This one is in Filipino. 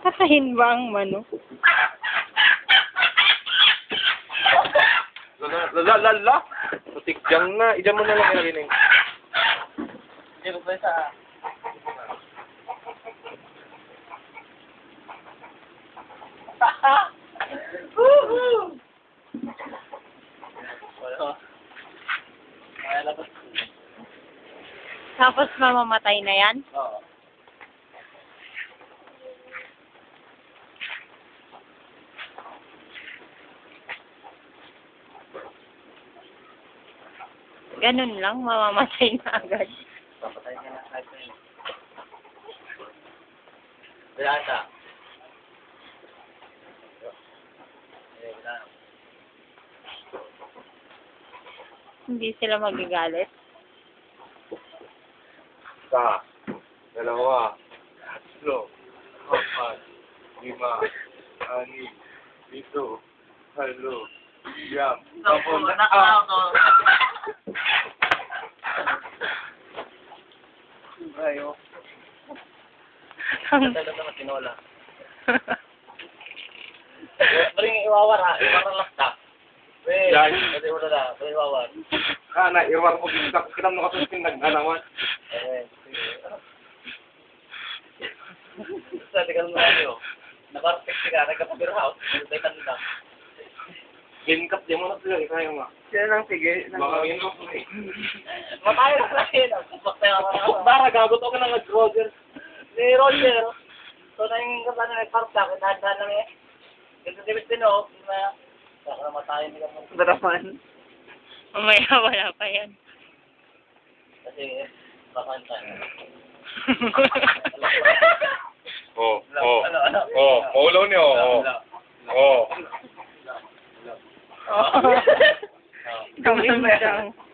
Kakahin ba ang manok? Lala, lala, lala. Putik dyan na. Idyan mo na lang ilagay na. Hindi ko pa sa... Woohoo! Wala. Tapos mamamatay na yan? Oo. Ganun lang, mamamatay na agad. Niya na yun. Wala wala. Hindi sila magagalit. Isa, dalawa, tatlo, apat, lima, ani, pito, halo, siyam, Tapos, tapos, anak na ako. Ayo. Ang- Talaga naman tinola. Yung iwawar ha, iwawar lang ta. Wait, pwede mo na na, pwede iwawar. Kana, irwar ko kita, kinam na kasusin nagnanawan. Eh. Sa di ka naman ano, nakarpik ka, nagkapapir house, tayo kanina. Game cup, di mo na sila, kaya nga. Sino nang sige? Baka yun ako eh. Matayo na lang yun, Bara, gagot ako na nag-Roger. Ni Roger, so na yung kasama na nagpark sa akin, dahan lang eh. Kasi si Mistino, na, baka namatayo nila mo. Baraman. Mamaya wala pa yan. Kasi, baka tayo. Oh, oh. Oh, paulo niyo, oh. Oh. Oh. Mo lang.